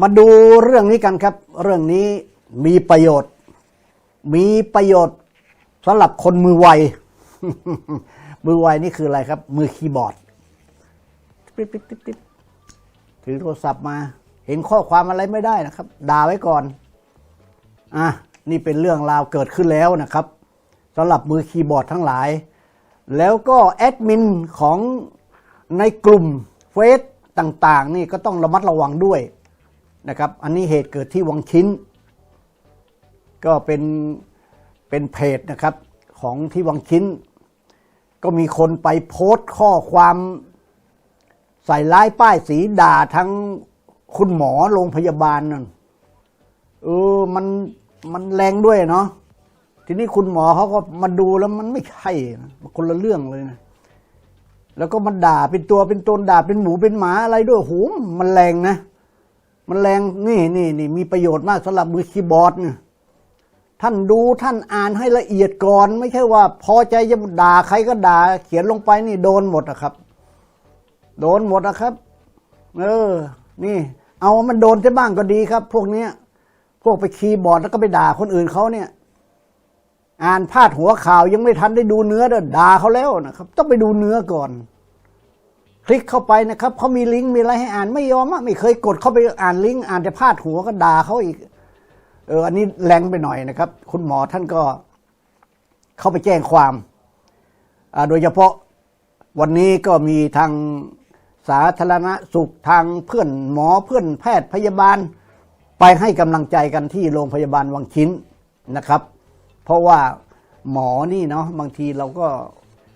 มาดูเรื่องนี้กันครับ เรื่องนี้มีประโยชน์ มีประโยชน์สำหรับคนมือไว มือไวนี่คืออะไรครับ มือคีย์บอร์ดปิ๊บปิ๊บปิ๊บปิ๊บถือโทรศัพท์มา เห็นข้อความอะไรไม่ได้นะครับ ด่าไว้ก่อน อะ นี่เป็นเรื่องราวเกิดขึ้นแล้วนะครับสำหรับมือคีย์บอร์ดทั้งหลาย แล้วก็แอดมินของในกลุ่มเฟซต่าง ๆ นี่ก็ต้องระมัดระวังด้วย นะครับ อันนี้เหตุเกิดที่วังชิ้น ก็เป็นเป็นเพจนะครับของที่วังชิ้น ก็มีคนไปโพสต์ข้อความใส่ร้ายป้ายสีด่าทั้งคุณหมอโรงพยาบาลนั่นเออมันมันแรงด้วยเนาะทีนี้คุณหมอเขาก็มาดูแล้วมันไม่ใช่นะคนละเรื่องเลยนะแล้วก็มันด่าเป็นตัวเป็นตนด่าเป็นหมูเป็นหมาอะไรด้วยโหมันแรงนะ มันแรงนี่นี่นี่มีประโยชน์มากสำหรับมือคีย์บอร์ดเนี่ยท่านดูท่านอ่านให้ละเอียดก่อน ไม่ใช่ว่า พอใจจะด่าใครก็ด่า เขียนลงไปนี่โดนหมดอะครับ โดนหมดอะครับ เออ นี่ เอามันโดนจะบ้างก็ดีครับ พวกเนี้ย พวกไปคีย์บอร์ดแล้วก็ไปด่าคนอื่นเขาเนี่ย อ่านพาดหัวข่าวยังไม่ทันได้ดูเนื้อเด้อด่าเขาแล้วนะครับ ต้องไปดูเนื้อก่อน คลิกเข้าไปนะครับเขามีลิงก์มีอะไรให้อ่านไม่ยอมอะไม่เคยกดเข้าไปอ่านลิงก์อ่านแต่พาดหัวก็ด่าเขาอีก เอออันนี้แรงไปหน่อยนะครับ คุณหมอท่านก็เข้าไปแจ้งความโดยเฉพาะวันนี้ก็มีทางสาธารณสุขทางเพื่อนหมอเพื่อนแพทย์พยาบาล ไปให้กำลังใจกันที่โรงพยาบาลวังชิ้นนะครับ เพราะว่าหมอนี่เนาะบางทีเราก็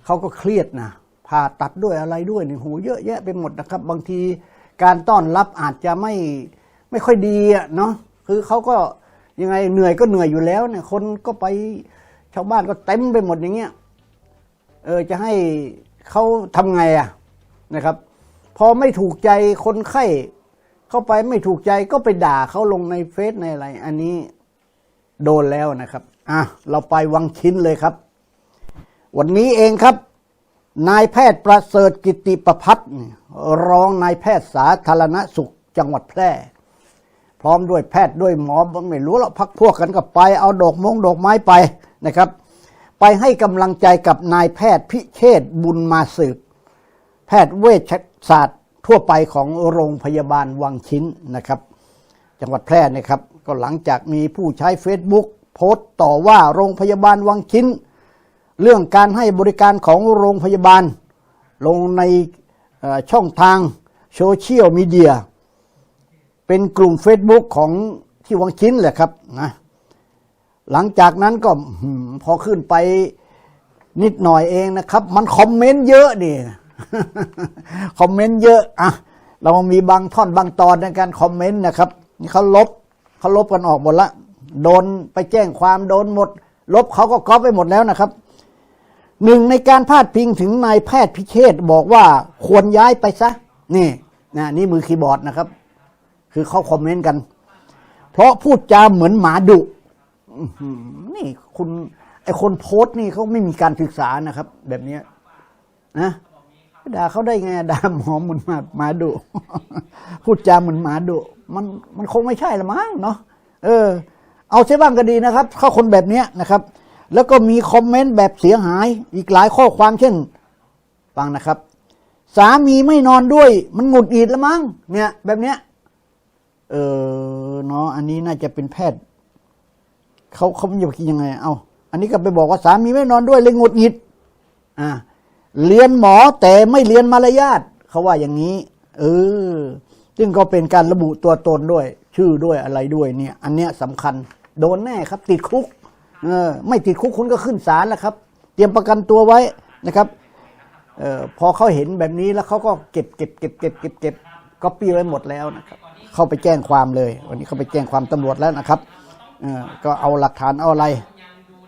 เขาก็เครียดนะ ผ่าตัดด้วยอะไรด้วยนี่โหเยอะแยะไปหมดนะครับ บางทีการต้อนรับอาจจะไม่ไม่ค่อยดีอะเนาะคือเขาก็ยังไงเหนื่อยก็เหนื่อยอยู่แล้วเนี่ย คนก็ไปชาวบ้านก็เต็มไปหมดอย่างเงี้ยเออจะให้เขาทำไงอะนะครับ พอไม่ถูกใจคนไข้เข้าไปไม่ถูกใจก็ไปด่าเขาลงในเฟซในอะไร อันนี้โดนแล้วนะครับ อะ เราไปวังชิ้นเลยครับ วันนี้เองครับ นายแพทย์ประเสริฐกิติประพัฒน์รองนายแพทย์สาธารณสุขจังหวัดแพร่ พร้อมด้วยแพทย์ด้วยหมอไม่รู้แล้วพักพวกกันก็ไป เอาดอกมงดอกไม้ไปนะครับ ไปให้กำลังใจกับนายแพทย์พิเชษบุญมาสืบ แพทย์เวชศาสตร์ทั่วไปของโรงพยาบาลวังชิ้นนะครับ จังหวัดแพร่นะครับ ก็หลังจากมีผู้ใช้ Facebook โพสต์ต่อว่าโรงพยาบาลวังชิ้น เรื่องการให้บริการของโรงพยาบาล ลงในช่องทางโซเชียลมีเดีย เป็นกลุ่ม Facebook ของที่วังชิ้นแหละครับนะหลังจากนั้นก็พอขึ้นไปนิดหน่อยเองนะครับ มันคอมเมนต์เยอะนี่คอมเมนต์เยอะอะเรามีบางท่อนบางตอนในการคอมเมนต์นะครับนี่เขาลบเขาลบกันออกหมดละโดนไปแจ้งความโดนหมด ลบเขาก็ก๊อปไปหมดแล้วนะครับ หนึ่งในการพาดพิงถึงนายแพทย์พิเชษบอกว่าควรย้ายไปซะ นี่นะนี่มือคีย์บอร์ดนะครับ คือเขาคอมเมนต์กัน เพราะพูดจาเหมือนหมาดุนี่คุณไอคนโพสต์นี่เขาไม่มีการศึกษานะครับ แบบนี้นะด่าเขาได้ไงด่าหมอเหมือนหมาหมาดุพูดจาเหมือนหมาดุมันมันคงไม่ใช่ละมั้งเนาะเออ เอาใช่บ้างก็ดีนะครับ เข้าคนแบบนี้นะครับ แล้วก็มีคอมเมนต์แบบเสียหายอีกหลายข้อความเช่น ฟังนะครับ สามีไม่นอนด้วย มันหงุดหงิดละมั้งเนี่ยแบบเนี้ยเออเนาะอันนี้น่าจะเป็นแพทย์เขาเขาจะคิดยังไง เอาอันนี้ก็ไปบอกว่าสามีไม่นอนด้วยเลยหงุดหงิดอ่าเรียนหมอแต่ไม่เรียนมารยาทเขาว่าอย่างนี้ เออ ซึ่งก็เป็นการระบุตัวตนด้วย ชื่อด้วยอะไรด้วยเนี่ย อันเนี้ยสำคัญ โดนแน่ครับ ติดคุก เออไม่ติดคุกคุณก็ขึ้นศาลแล้วครับ เตรียมประกันตัวไว้นะครับเออพอเขาเห็นแบบนี้แล้วเขาก็เก็บเก็บเก็บเก็บเก็บเก็บก็ปีไว้หมดแล้วนะครับ เข้าไปแจ้งความเลย วันนี้เขาไปแจ้งความตำรวจแล้วนะครับเออก็เอาหลักฐานเอาอะไร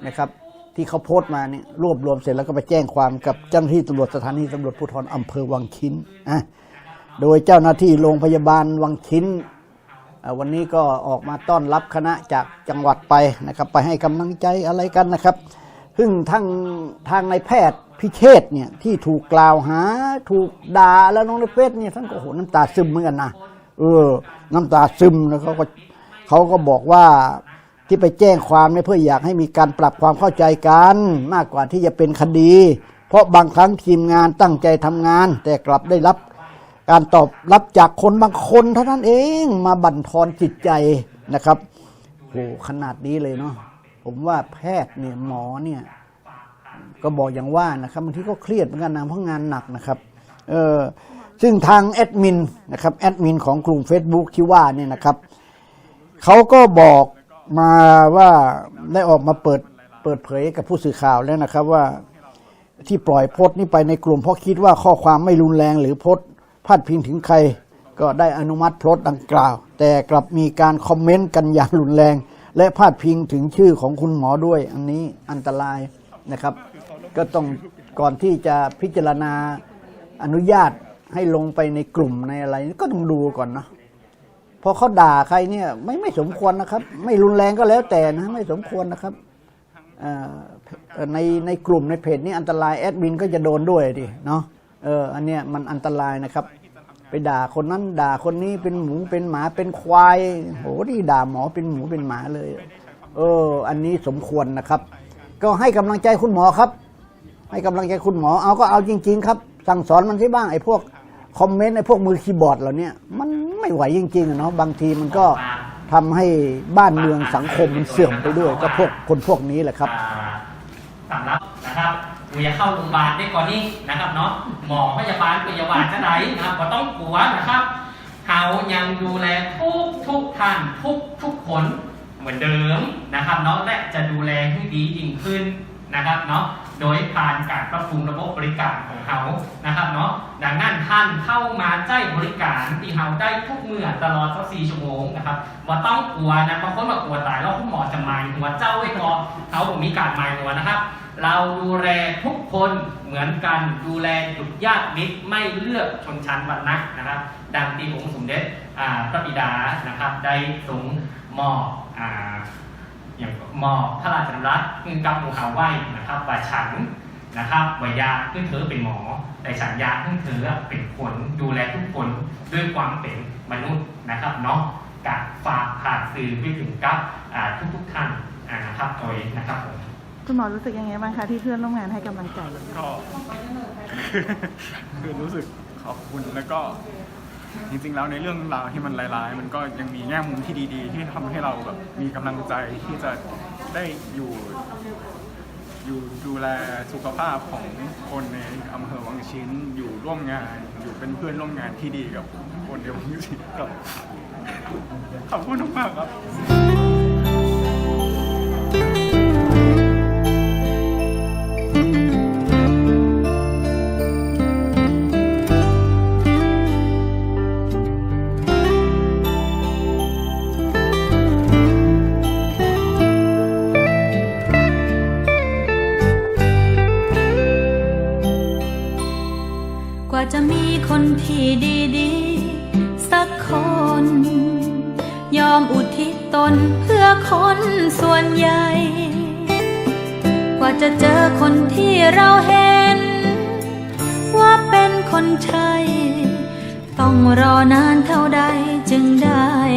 นะครับ ที่เขาโพสต์มาเนี่ยรวบรวมเสร็จแล้วก็ไปแจ้งความกับเจ้าหน้าที่ตำรวจสถานีตำรวจภูธรอำเภอวังชิ้นอะโดยเจ้าหน้าที่โรงพยาบาลวังชิ้น วันนี้ก็ออกมาต้อนรับคณะจากจังหวัดไปนะครับ ไปให้กำลังใจอะไรกันนะครับ ซึ่งทางทางนายแพทย์พิเชษเนี่ยที่ถูกกล่าวหา ถูกด่าแล้วน้องในเฟซเนี่ยท่านก็โอ้โหน้ำตาซึมเหมือนกันนะเออ น้ำตาซึมแล้วเขาก็เขาก็บอกว่าที่ไปแจ้งความเนี่ยเพื่ออยากให้มีการปรับความเข้าใจกัน มากกว่าที่จะเป็นคดี เพราะบางครั้งทีมงานตั้งใจทำงาน แต่กลับได้รับ การตอบรับจากคนบางคนเท่านั้นเองมาบั่นทอนจิตใจนะครับโหขนาดนี้เลยเนาะผมว่าแพทย์เนี่ยหมอเนี่ยก็บอกอย่างว่านะครับบางทีก็เครียดเหมือนกันนะเพราะงานหนักนะครับเออซึ่งทางแอดมินนะครับแอดมินของกลุ่ม Facebook ที่ว่าเนี่ยนะครับเขาก็บอกมาว่าได้ออกมาเปิดเปิดเผยกับผู้สื่อข่าวแล้วนะครับว่าที่ปล่อยโพสต์นี้ไปในกลุ่มเพราะคิดว่าข้อความไม่รุนแรงหรือโพสต์ พาดพิงถึงใคร ก็ได้อนุมัติโพสต์ดังกล่าว แต่กลับมีการคอมเมนต์กันอย่างรุนแรง และพาดพิงถึงชื่อของคุณหมอด้วย อันนี้อันตรายนะครับ ก็ต้องก่อนที่จะพิจารณาอนุญาตให้ลงไปในกลุ่มในอะไร ก็ต้องดูก่อนเนาะพอเขาด่าใครเนี่ยไม่ไม่สมควรนะครับ ไม่รุนแรงก็แล้วแต่นะ ไม่สมควรนะครับในในกลุ่มในเพจนี้อันตรายแอดมินก็จะโดนด้วยดิเนาะเอออันเนี้ยมันอันตรายนะครับ ไปด่าคนนั้นด่าคนนี้เป็นหมูเป็นหมาเป็นควายโหนี่ด่าหมอเป็นหมูเป็นหมาเลย เออ อันนี้สมควรนะครับ ก็ให้กำลังใจคุณหมอครับ ให้กำลังใจคุณหมอเอาก็เอาจริง ๆ ครับ สั่งสอนมันใช่บ้างไอ้พวกคอมเมนต์ไอ้พวกมือคีย์บอร์ดเหล่านี้มันไม่ไหวจริงๆอะเนาะบางทีมันก็ทำให้บ้านเมืองสังคมมันเสื่อมไปด้วย ก็พวกคนพวกนี้แหละครับอ่าสำรับนะครับ กูจะเข้าโรงพยาบาลได้ก่อนนี้นะครับเนาะหมอพยาบาลพยาบาลจะไหนนะครับก็ต้องกลัวนะครับเขายังดูแลทุกทุกท่านทุกทุกคนเหมือนเดิมนะครับเนาะและจะดูแลให้ดียิ่งขึ้นนะครับเนาะโดยผ่านการปรับปรุงระบบบริการของเขานะครับเนาะดังนั้นท่านเข้ามาใช้บริการที่เขาได้ทุกเมื่อตลอด24ชั่วโมงนะครับว่าต้องกลัวนะบางคนมากลัวตายแล้วคุณหมอจะมายหัวเจ้าไว้ก่อนเขาผมมีการมายหัวนะครับ เราดูแลทุกคนเหมือนกันดูแลจุดญาติมิตรไม่เลือกชนชั้นวรรณะนะครับ ดังที่องค์สมเด็จพระบิดานะครับ ได้ทรงมอบออย่างมอบพระราชดำรัสขึ้นกับหมู่เขาไหวนะครับว่าฉันนะครับวายาขึ้นเธอเป็นหมอ แต่ฉันยาขึ้นเธอเป็นคนดูแลทุกคนด้วยความเป็นมนุษย์นะครับเนาะกับฝากผ่านสื่อไปถึงกับอ่าทุกๆท่านนะครับโดยนะครับผม คุณหมอรู้สึกยังไงบ้างคะที่เพื่อนร่วมงานให้กำลังใจ ก็คือรู้สึกขอบคุณแล้วก็ จริงๆแล้วในเรื่องราวที่มันร้ายๆ มันก็ยังมีแง่มุมที่ดีๆ ที่ทำให้เราแบบมีกำลังใจที่จะได้อยู่ อยู่ดูแลสุขภาพของคนในอำเภอวังชิ้น อยู่ร่วมงาน อยู่เป็นเพื่อนร่วมงานที่ดีกับคนในวังชิ้นก็ขอบคุณมากๆครับ คนที่ดีๆสักคน ยอมอุทิศตนเพื่อคนส่วนใหญ่ กว่าจะเจอคนที่เราเห็น ว่าเป็นคนใช่ ต้องรอนานเท่าใดจึงได้